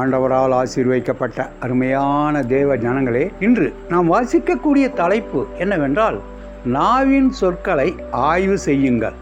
ஆண்டவரால் ஆசீர்வதிக்கப்பட்ட அருமையான தேவ ஜனங்களே இன்று நாம் வாசிக்கக்கூடிய தலைப்பு என்னவென்றால் நாவின் சொற்களை ஆய்வு செய்யுங்கள்.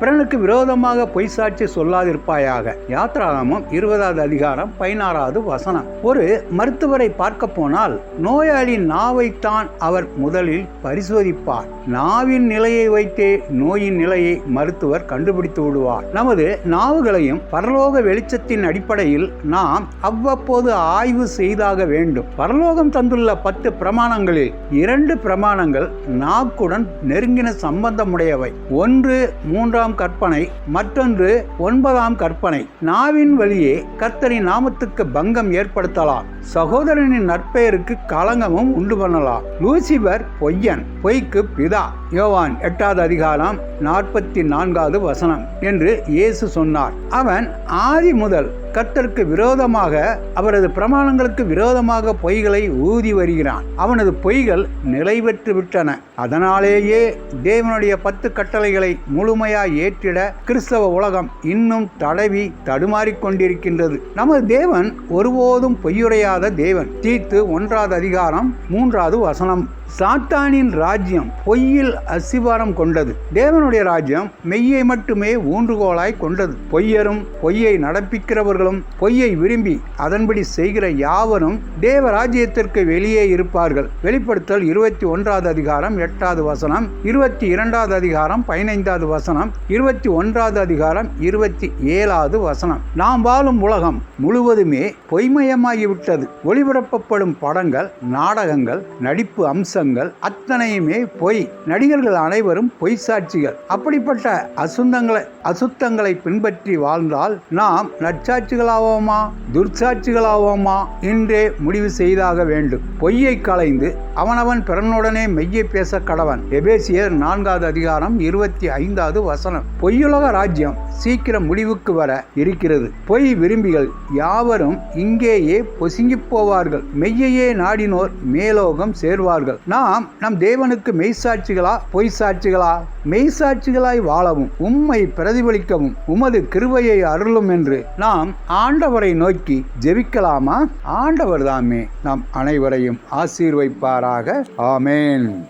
பிறனுக்கு விரோதமாக பொய் சாட்சி சொல்லாதிருப்பாயாக. யாத்ராகமம் இருபதாவது அதிகாரம் பதினாறாவது வசனம். ஒரு மருத்துவரை பார்க்க போனால் நோயாளியின் நாவைத்தான் அவர் முதலில் பரிசோதிப்பார். நாவின் நிலையை வைத்தே நோயின் நிலையை மருத்துவர் கண்டுபிடித்து விடுவார். நமது நாவுகளையும் பரலோக வெளிச்சத்தின் அடிப்படையில் நாம் அவ்வப்போது ஆய்வு செய்தாக வேண்டும். பரலோகம் தந்துள்ள பத்து பிரமாணங்களில் இரண்டு பிரமாணங்கள் நாக்குடன் நெருங்கின சம்பந்தமுடையவை. ஒன்று மூன்றாம் கற்பனை மற்றொன்று ஒன்பதாம் கற்பனை. நாவின் வழியே கர்த்தரின் நாமத்துக்கு பங்கம் ஏற்படுத்தலாம். சகோதரனின் நற்பெயருக்கு களங்கமும் உண்டு பண்ணலாம். லூசிபர் பொய்யன் பொய்க்கு பிதா. யோவான் எட்டாவது அதிகாரம் நாற்பத்தி நான்காவது வசனம் என்று இயேசு சொன்னார். அவன் ஆதி முதல் கர்த்தருக்கு விரோதமாக அவரது பிரமாணங்களுக்கு விரோதமாக பொய்களை ஊதி வருகிறான். அவனது பொய்கள் நிலைபெற்று விட்டன. அதனாலேயே தேவனுடைய பத்து கட்டளைகளை முழுமையாய் ஏற்றிட கிறிஸ்தவ உலகம் இன்னும் தடவி தடுமாறிக்கொண்டிருக்கின்றது நமது தேவன் ஒருபோதும் பொய்யுரையாத தேவன். தீத்து ஒன்றாவது அதிகாரம் மூன்றாவது வசனம். சாத்தானின் ராஜ்யம் பொய்யில் அசிவாரம் கொண்டது. தேவனுடைய ராஜ்யம் மெய்யை மட்டுமே ஊன்றுகோலாய் கொண்டது. பொய்யரும் பொய்யை நடப்பிக்கிறவர்களும் பொய்யை விரும்பி அதன்படி செய்கிற யாவரும் தேவ ராஜ்யத்திற்கு வெளியே இருப்பார்கள். வெளிப்படுத்தல் இருபத்தி ஒன்றாவது அதிகாரம் எட்டாவது வசனம் இருபத்தி இரண்டாவது அதிகாரம் பதினைந்தாவது வசனம் இருபத்தி ஒன்றாவது அதிகாரம் இருபத்தி ஏழாவது வசனம். நாம் வாழும் உலகம் முழுவதுமே பொய்மயமாகிவிட்டது. ஒளிபரப்பப்படும் படங்கள் நாடகங்கள் நடிப்பு அம்சங்கள் அத்தனையுமே பொய். நடிகர்கள் அனைவரும் பொய் சாட்சிகள் அப்படிப்பட்ட அசுத்தங்களை அசுத்தங்களை பின்பற்றி வாழ்ந்தால் நாம் நற்சாட்சிகளாவோமா துர்ச்சாட்சிகளாவோமா என்றே முடிவு செய்தாக வேண்டும். பொய்யை களைந்து அவனவன் பிறனுடனே மெய்யை பேச கடவன். எபேசியர் நான்காவது அதிகாரம் இருபத்தி ஐந்தாவது வசனம். பொய்யுலக ராஜ்யம் சீக்கிரம் முடிவுக்கு வர இருக்கிறது. பொய் விரும்பிகள் யாவரும் இங்கேயே பொசுங்கி போவார்கள். மெய்யையே நாடினோர் மேலோகம் சேர்வார்கள். நாம் நம் தேவனுக்கு மெய்சாட்சிகளா பொய் சாட்சிகளா மெய்சாட்சிகளாய் வாழவும் உம்மை பிரதிபலிக்கவும் உமது கிருபையை அருளும் என்று நாம் ஆண்டவரை நோக்கி ஜெபிக்கலாமா? ஆண்டவர் தாமே நாம் அனைவரையும் ஆசீர்வைப்பாராக. ஆமேன்.